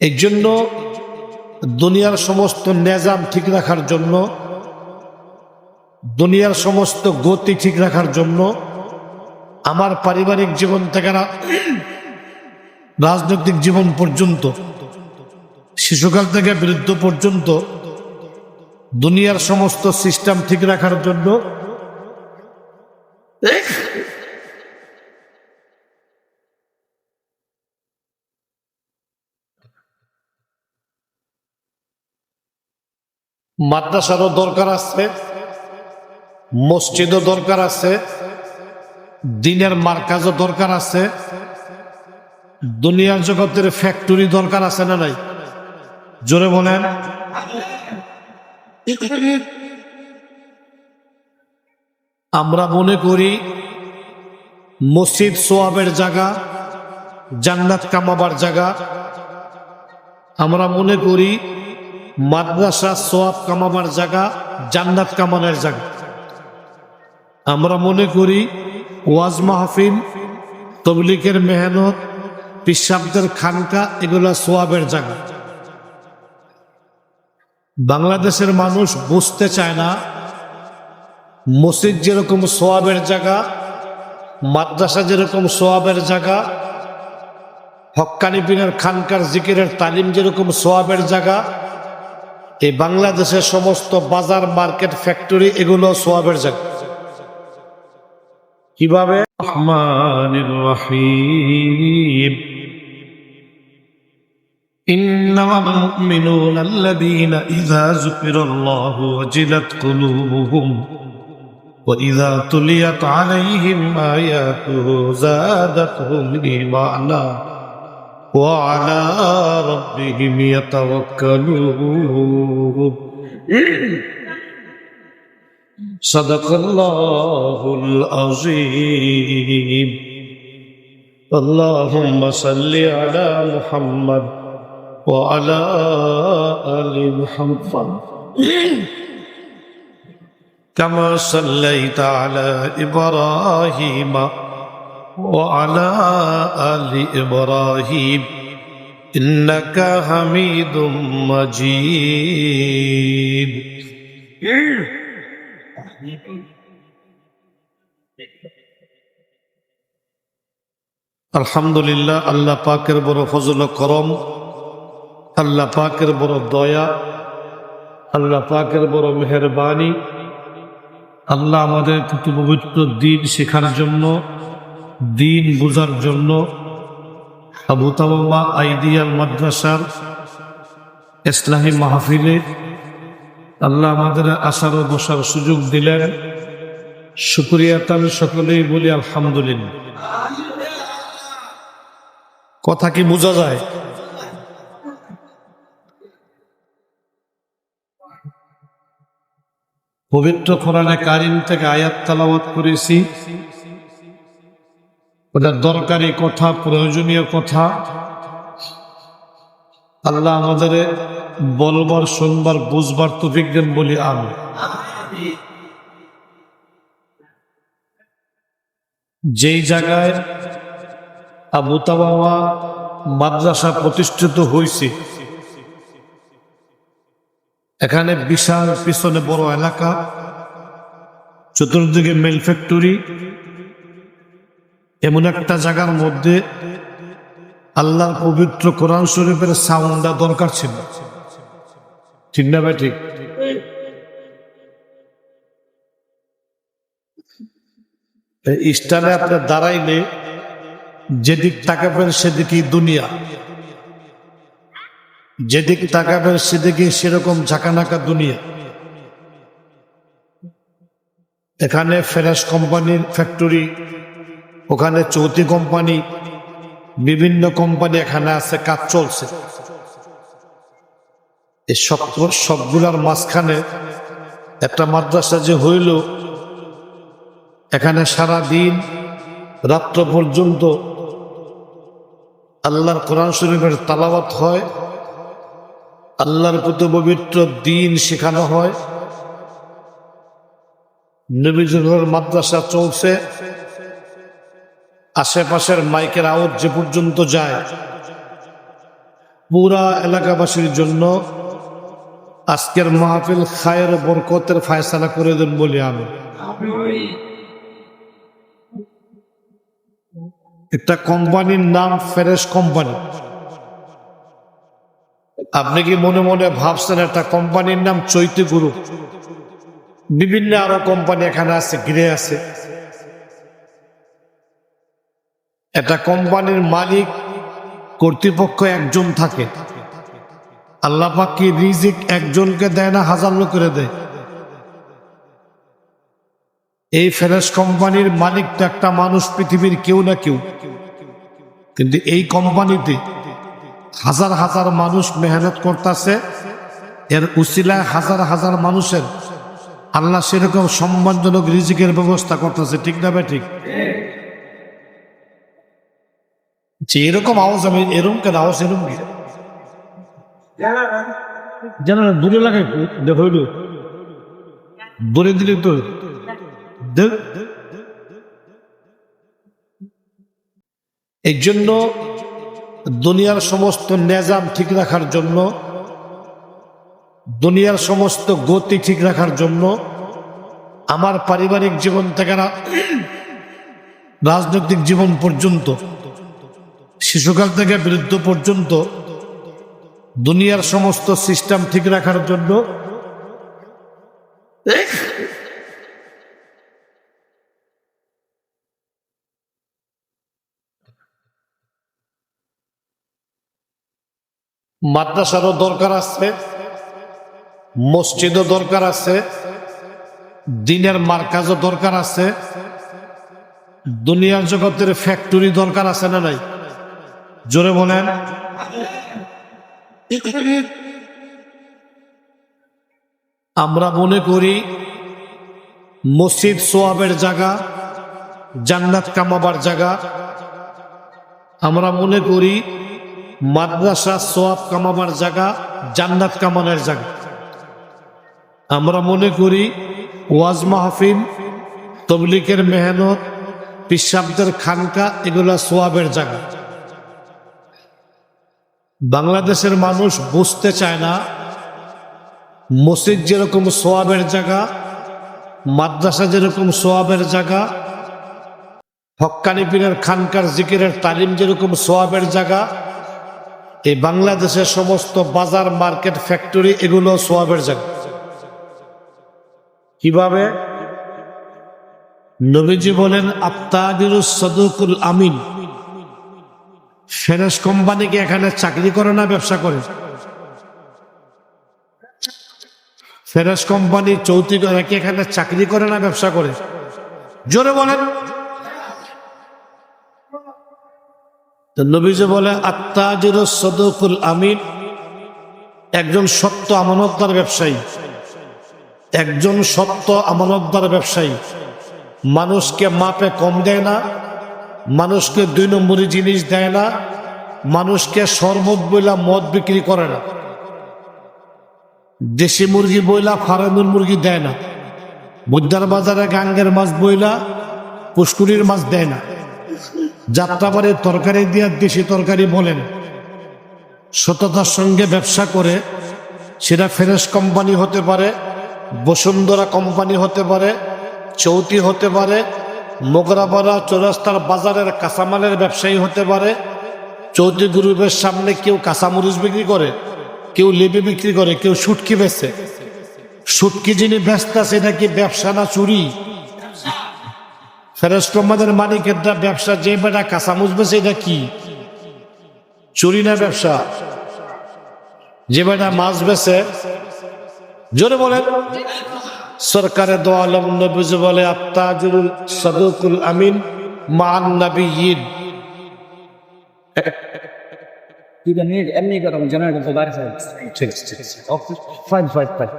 এই জন্য দুনিয়ার সমস্ত নেজাম ঠিক রাখার জন্য, দুনিয়ার সমস্ত গতি ঠিক রাখার জন্য, আমার পারিবারিক জীবন থেকে রাজনৈতিক জীবন পর্যন্ত, শিশুকাল থেকে বৃদ্ধ পর্যন্ত, দুনিয়ার সমস্ত সিস্টেম ঠিক রাখার জন্য মাদ্রাসারও দরকার আছে, মসজিদও দরকার আছে, দিনের মার্কাজও দরকার আছে, দুনিয়ার জগতের ফ্যাক্টরি দরকার আছে না নাই? জোরে বলেন। আমরা মনে করি মসজিদ সোয়াবের জায়গা, জান্নাত কামাবার জায়গা। আমরা মনে করি মাদ্রাসা সোয়াব কামাবার জায়গা, জান্নাত কামানোর জায়গা। আমরা মনে করি ওয়াজ মাহফিল তবলিকের মেহনত, পিসাবদের খানকা, এগুলো সোয়াবের জায়গা। বাংলাদেশের মানুষ বুঝতে চায় না, মসজিদ যেরকম সোয়াবের জায়গা, মাদ্রাসা যেরকম সোয়াবের জায়গা হক্কানি পীরের খানকার জিকিরের তালিম যেরকম সোয়াবের জায়গা এই বাংলাদেশের সমস্ত বাজার মার্কেট ফ্যাক্টরি এগুলো সোয়াবের জায়গা কিভাবে রহমান রহিম إنما المؤمنون الذين إذا ذكر الله وجلت قلوبهم وإذا تليت عليهم آياته زادتهم إيمانا وعلى ربهم يتوكلون. صدق الله العظيم. اللهم صل على محمد وعلى آل محمد. كما صليت على إبراهيم وعلى آل إبراهيم إنك حميد مجيد আলহামদুলিল্লাহ আল্লাহ পাকের বড় ফজল ও করম আল্লাহ পাকের বড় দয়া আল্লাহ পাকের বড় মেহরবানি আল্লাহ আমাদের প্রতি পবিত্র দিন শেখার জন্য দিন বোঝার জন্য আবু তাবাম্মা আইডিয়াল মাদ্রাসার ইসলামী মাহফিলে আল্লাহ আমাদের আসার ও বসার সুযোগ দিলেন। শুক্রিয়া তার সকলেই বলি আলহামদুলিল্লাহ। কথা কি বোঝা যায়? পবিত্র কোরআনে কারিম থেকে আয়াত তালাওয়াত করেছি। ওটা দরকারি কথা, প্রয়োজনীয় কথা। আল্লাহ আমাদের বলবার, শুনবার, বুঝবার তো বিজ্ঞান বলি আমি যেই জায়গায় আবু মাদ্রাসা প্রতিষ্ঠিত হয়েছে এখানে বিশাল পিছনে বড় এলাকা, চতুর্দিকে মেল ফ্যাক্টরি এমন একটা জায়গার মধ্যে আল্লাহর পবিত্র কোরআন শরীফের সাউন্ডটা দরকার ছিল। ঠিক না ভাই, ঠিক? এই স্টানে আপনি দাঁড়াইলে যেদিক তাকাবেন সেদিকেই দুনিয়া। যেদিক তাকাবেন সেদিকে সেরকম ঝাঁকানাকা দুনিয়া। এখানে ফেরাস কোম্পানির ফ্যাক্টরি ওখানে চৌতি কোম্পানি, বিভিন্ন কোম্পানি এখানে আছে, কাজ চলছে। এই সব সবগুলার মাঝখানে একটা মাদ্রাসা যে হইল, এখানে সারা দিন রাত্র পর্যন্ত আল্লাহর কোরআন শরীফের তালাবাত হয়, আল্লাহর প্রতি পবিত্র দিন শেখানো হয়। নবীজুলের মাদ্রাসা চলছে। আশেপাশের মাইকের আওয়াজ যে পর্যন্ত যায়, পুরা এলাকাবাসীর জন্য আজকের মাহফিল খায়ের বরকতের ফায়সালা করে দেন বলি আমি। একটা কোম্পানির নাম ফেরেশ কোম্পানি। আপনি কি মনে মনে ভাবছেন একটা কোম্পানির নাম চৈতি গ্রুপ বিভিন্ন আরও কোম্পানি এখানে আছে ঘিরে আছে। একটা কোম্পানির মালিক কর্তৃপক্ষ একজন থাকে। আল্লাহ পাক রিজিক একজনকে দেয় না হাজার লোকের দেয়? এই ফেরেশ কোম্পানির মালিক তো একটা মানুষ পৃথিবীর কেউ না কেউ। কিন্তু এই কোম্পানিতে হাজার হাজার মানুষ মেহনত করতেছে। এর উচিলায় হাজার হাজার মানুষের আল্লাহ সেরকম সম্মানজনক রিজিকের ব্যবস্থা করতেছে। ঠিক না ভাই, ঠিক? যে এরকম আওয়াজ আমি এরকম কেন আওয়াজ এরকম? জানো না দূরে লাগাই দেখো। দূরে দিলে তো দেখ। এই জন্য দুনিয়ার সমস্ত নেজাম ঠিক রাখার জন্য দুনিয়ার সমস্ত গতি ঠিক রাখার জন্য আমার পারিবারিক জীবন থেকে না রাজনৈতিক জীবন পর্যন্ত শিশুকাল থেকে বৃদ্ধ পর্যন্ত দুনিয়ার সমস্ত সিস্টেম ঠিক রাখার জন্য মাদ্রাসারও দরকার আছে, মসজিদও দরকার আছে, দিনের মার্কাজও দরকার আছে, দুনিয়ার জগতের ফ্যাক্টরি দরকার আছে না নাই? জোরে বলেন। আমরা মনে করি মসজিদ সোয়াবের জায়গা, জান্নাত কামাবার জায়গা। আমরা মনে করি মাদ্রাসা সোয়াব কামাবার জায়গা, জান্নাত কামানোর জায়গা। আমরা মনে করি ওয়াজ মাহফিল তবলিকের মেহনত পিসাবদের খানকা, এগুলা সোয়াবের জায়গা। বাংলাদেশের মানুষ বুঝতে চায় না, মসজিদ যেরকম সোয়াবের জায়গা, মাদ্রাসা যেরকম সোয়াবের জায়গা, হক্কানি পীরের খানকার জিকিরের তালিম যেরকম সোয়াবের জায়গা, এই বাংলাদেশের সমস্ত বাজার, মার্কেট, ফ্যাক্টরি এগুলো সোয়াবের জায়গা। কীভাবে? নবীজি বলেন আত্মাদিরুস সদুকুল আমিন। ফেরেস কোম্পানিকে এখানে চাকরি করে না ব্যবসা করে? ফেরেস কোম্পানি চৌতি কি এখানে চাকরি করে না ব্যবসা করে? জোরে বলেন। নবীজি বলে আত্মাজিরুস সদুকুল আমিন। একজন সত্য আমানতদার ব্যবসায়ী। একজন সত্য আমানতদার ব্যবসায়ী। মানুষকে মাপে কম দেয় না মানুষকে দুই নম্বরই জিনিস দেয় না, মানুষকে শরবত বইলা মদ বিক্রি করে না। দেশি মুরগি বইলা ফার্মের মুরগি দেয় না। বুদ্ধার বাজারে গাঙ্গের মাছ বইলা পুষ্কুরির মাছ দেয় না। যাত্রাবাড়ির তরকারি দিয়ে দেশি তরকারি বলেন। সততার সঙ্গে ব্যবসা করে, সেটা ফেরেস কোম্পানি হতে পারে, বসুন্ধরা কোম্পানি হতে পারে, চৌতি হতে পারে মোগরাপাড়া চৌরাস্তার বাজারের কাঁচামালের ব্যবসায়ী হতে পারে। চৌধুরী গ্রুপের সামনে কেউ কাঁচামরিচ বিক্রি করে, কেউ লেবি বিক্রি করে, কেউ সুটকি বেচে। সুটকি যিনি ব্যস্ত আছে এটা কি ব্যবসা না চুরি? ফেরস্টমাদের মালিকেরটা ব্যবসা, যে বেটা কাঁচামুচ বেছে এটা কি? চুরি না ব্যবসা? যে বেটা মাছ বেছে জোরে বলেন সরকারে দো আলম নবীজ বলে আত্তাজুল সদুকুল আমিন মান need any kind of generator for that side. ঠিক আছে ঠিক আছে fine, fine, fine.